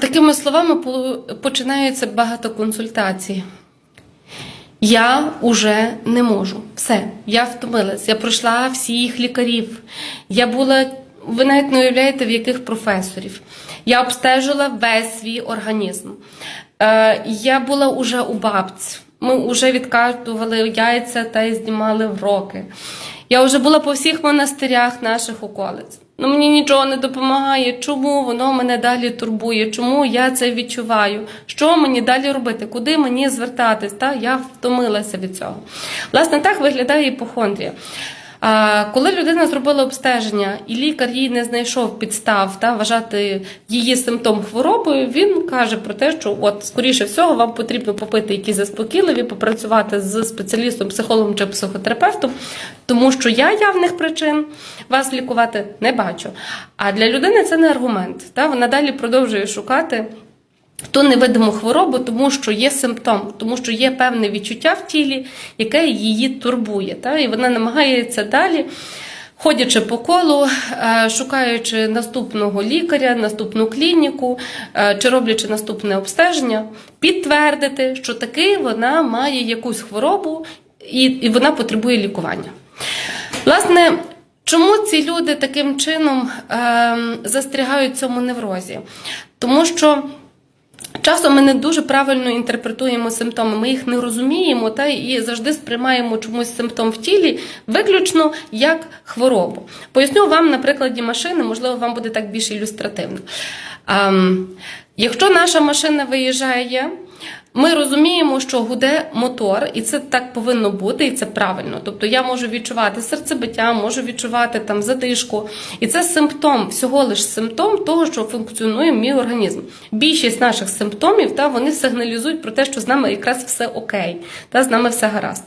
такими словами починаються багато консультацій. Я уже не можу. Все, я втомилась. Я пройшла всіх лікарів. Я була, ви навіть не уявляєте, в яких професорів. Я обстежила весь свій організм. Е, я була уже у бабці. Ми вже відкатували яйця та й знімали вроки. Я вже була по всіх монастирях наших околиць. Ну мені нічого не допомагає. Чому воно мене далі турбує? Чому я це відчуваю? Що мені далі робити? Куди мені звертатись? Та я втомилася від цього. Власне, так виглядає іпохондрія. Коли людина зробила обстеження і лікар їй не знайшов підстав та вважати її симптом хворобою, він каже про те, що от скоріше всього вам потрібно попити якісь заспокійливі, попрацювати з спеціалістом, психологом чи психотерапевтом, тому що я явних причин вас лікувати не бачу. А для людини це не аргумент. Та вона далі продовжує шукати ту невидиму хворобу, тому що є симптом, тому що є певне відчуття в тілі, яке її турбує. Та? І вона намагається далі. Ходячи по колу, е, шукаючи наступного лікаря, наступну клініку е, чи роблячи наступне обстеження, підтвердити, що таки вона має якусь хворобу і, і вона потребує лікування. Власне, чому ці люди таким чином е, застрягають в цьому неврозі? Тому що Часом ми не дуже правильно інтерпретуємо симптоми, ми їх не розуміємо та і завжди сприймаємо чомусь симптом в тілі виключно як хворобу. Поясню вам на прикладі машини, можливо, вам буде так більш ілюстративно. Ем, якщо наша машина виїжджає, ми розуміємо, що гуде мотор, і це так повинно бути, і це правильно. Тобто я можу відчувати серцебиття, можу відчувати там затишку. І це симптом, всього лиш симптом того, що функціонує мій організм. Більшість наших симптомів та вони сигналізують про те, що з нами якраз все окей, та з нами все гаразд.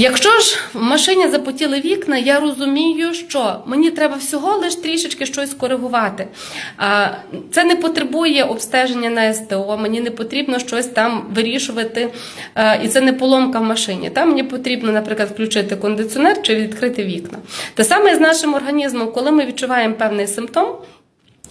Якщо ж в машині запотіли вікна, я розумію, що мені треба всього лиш трішечки щось коригувати. Це не потребує обстеження на СТО, мені не потрібно щось там вирішувати, і це не поломка в машині. Там мені потрібно, наприклад, включити кондиціонер чи відкрити вікна. Те саме з нашим організмом, коли ми відчуваємо певний симптом.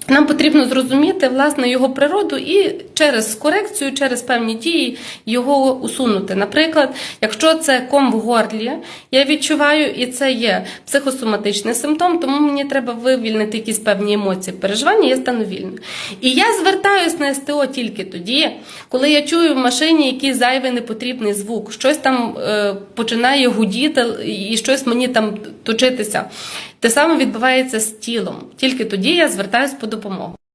Нам потрібно зрозуміти власне його природу і через корекцію, через певні дії його усунути. Наприклад, якщо це ком в горлі, я відчуваю, і це є психосоматичний симптом, тому мені треба вивільнити якісь певні емоції, переживання, я стану вільною. І я звертаюсь на СТО тільки тоді, коли я чую в машині якийсь зайвий непотрібний звук, щось там е, починає гудіти і щось мені там точитися. Те саме відбувається з тілом. Тільки тоді я звертаюсь по допомогу.